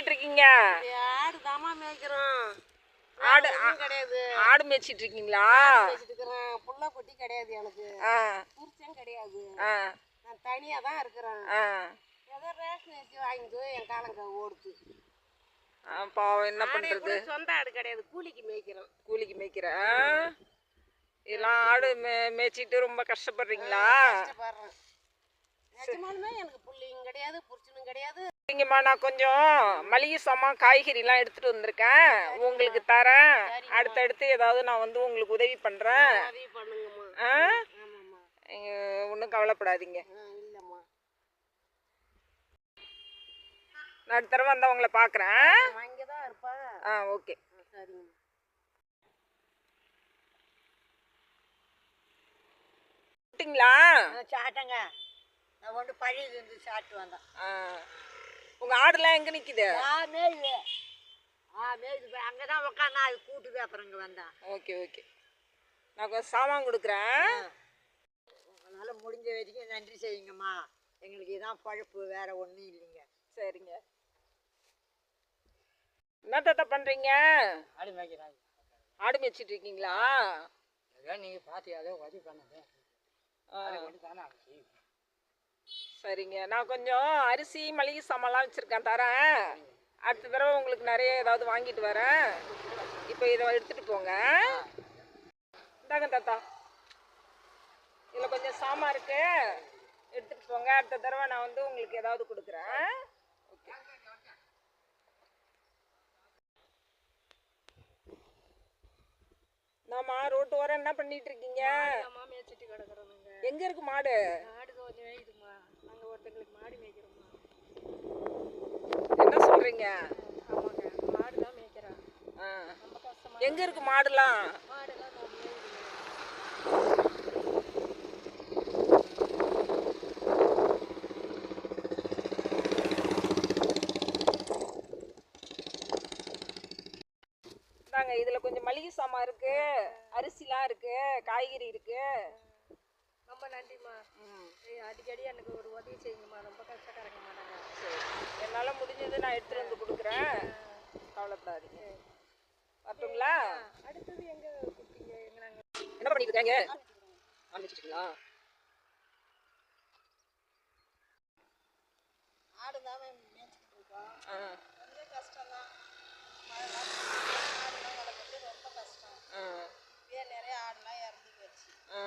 பண்ணிட்டு இருக்கீங்க ஆடு தாமா மேய்க்கிறோம். ஆடு கிடையாது. ஆடு மேய்ச்சிட்டு இருக்கீங்களா மேய்ச்சிட்டு இருக்கிறேன் புள்ள குட்டி கிடையாது எனக்கு. புருஷன் கிடையாது. நான் தனியாக தான் இருக்கிறேன். ஏதோ ரேஷன் அரிசி வாங்கிட்டு என் காலங்க ஓடுது. பாவம் என்ன பண்றது? சொந்த ஆடு கிடையாது. கூலிக்கு மேய்க்கிறோம் கூலிக்கு மேய்க்கிற இதெல்லாம் ஆடு மே மேய்ச்சிட்டு ரொம்ப கஷ்டப்படுறீங்களா? கஷ்டப்படுறேன். நிஜமாலுமே எனக்கு புள்ளையும் புருஷனும் கிடையாது. சரிங்கம்மா நான் கொஞ்சம் மளிகை சாமான் காய்கறிலாம் எடுத்துட்டு வந்திருக்கேன். உங்களுக்கு தரேன். அடுத்தடுத்து ஏதாவது நான் வந்து உங்களுக்கு உதவி பண்ணுறேன் பண்ணுங்கம்மா ஆ ஒன்றும் கவலைப்படாதீங்க. நான் அடுத்த தடவை வந்து உங்களை பார்க்குறேன் ஆ? ஓகே. ஆ, சரிங்கம்மா. விட்டிங்களா சாட்டங்க நான் ஒன்று பழைய இருந்து சாப்பிட்டு வந்தேன். ஆ உங்கள் ஆடுலாம் எங்கே நிற்கிது ஆ மேயுது ஆ மேயுது அங்கே தான் உட்காந்து அது கூட்டுது அப்புறம் இங்கே வந்தேன் ஓகே ஓகே. நான் கொஞ்சம் சாமான் கொடுக்குறேன். உங்களால் முடிஞ்ச வரைக்கும் நன்றி செய்யுங்கம்மா. எங்களுக்கு இதான் பழப்பு வேற ஒன்றும் இல்லைங்க. சரிங்க. என்ன தாத்தா பண்ணுறீங்க ஆடு மேய்க்கிறாங்க. ஆடு மேய்ச்சிட்டு இருக்கீங்களா? ஏதோ நீங்கள் பார்த்து ஏதோ உதவி பண்ணுங்க சரிங்க. நான் கொஞ்சம் அரிசி மளிகை சாமான்லாம் வச்சுருக்கேன் தரேன். அடுத்த தடவை உங்களுக்கு நிறைய ஏதாவது வாங்கிட்டு வரேன். இப்போ இதை எடுத்துகிட்டு போங்க. இந்தாங்க தாத்தா. இதில் கொஞ்சம் சாமான் இருக்கு. எடுத்துகிட்டு போங்க. அடுத்த தடவை நான் வந்து உங்களுக்கு ஏதாவது கொடுக்குறேன். ஓகே. நாமா ரோட்டு ஓரம் என்ன பண்ணிட்டு இருக்கீங்க? எங்க இருக்கு மாடு? ஒருத்தங்களுக்கு மாடு மேய்க்கிறோம்மா என்ன சொல்றீங்க? ஆமாங்க மாடு தான் மேய்க்கிறோம் ஆ. எங்க இருக்கு. மாடுலாம்? மாடுலாம் இதுல கொஞ்சம் மளிகை சாமான் இருக்கு அரிசிலாம் இருக்கு காய்கறி இருக்கு. ரொம்ப நன்றிம்மா அடிக்கடி எனக்கு ஒரு உதவி செய்யுங்கம்மா. ரொம்ப கஷ்டக்காரங்கம்மா நாங்கள் சரி. என்னால முடிஞ்சது நான் எடுத்துட்டு வந்து கொடுக்குறேன். கவலைப்படாதீங்க. வரட்டுங்களா? அடுத்தது எங்கே கொடுத்தீங்க எங்கே நாங்கள் என்ன பண்ணிட்டு இருக்காங்க? ஆரம்பிச்சிட்டீங்களா ஆடு தான் மேய்ச்சிட்டு இருக்கோம். ஆ. ரொம்ப கஷ்டம் தான் ஆடுலாம் வளர்க்குறது ரொம்ப கஷ்டம் ஆ இப்பயே நிறைய ஆடுலாம் இறந்து போயிடுச்சு ஆ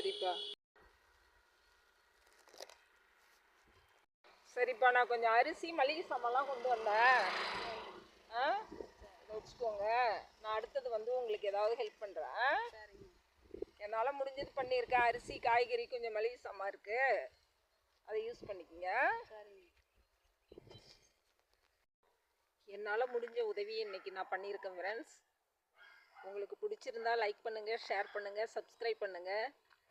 சரிப்பா. சரிப்பா நான் கொஞ்சம் அரிசி மளிகை சாமான்லாம் கொண்டு வந்தேன். ஆ? வச்சுக்கோங்க. நான் அடுத்தது வந்து உங்களுக்கு ஏதாவது ஹெல்ப் பண்ணுறேன் என்னால் முடிஞ்சது பண்ணியிருக்கேன். அரிசி காய்கறி கொஞ்சம் மளிகை சாமான் இருக்குது அதை யூஸ் பண்ணிக்கோங்க. என்னால் முடிஞ்ச உதவியை இன்னைக்கு நான் பண்ணியிருக்கேன் ஃப்ரெண்ட்ஸ் உங்களுக்கு பிடிச்சிருந்தா லைக் பண்ணுங்கள் ஷேர் பண்ணுங்கள் சப்ஸ்கிரைப் பண்ணுங்கள்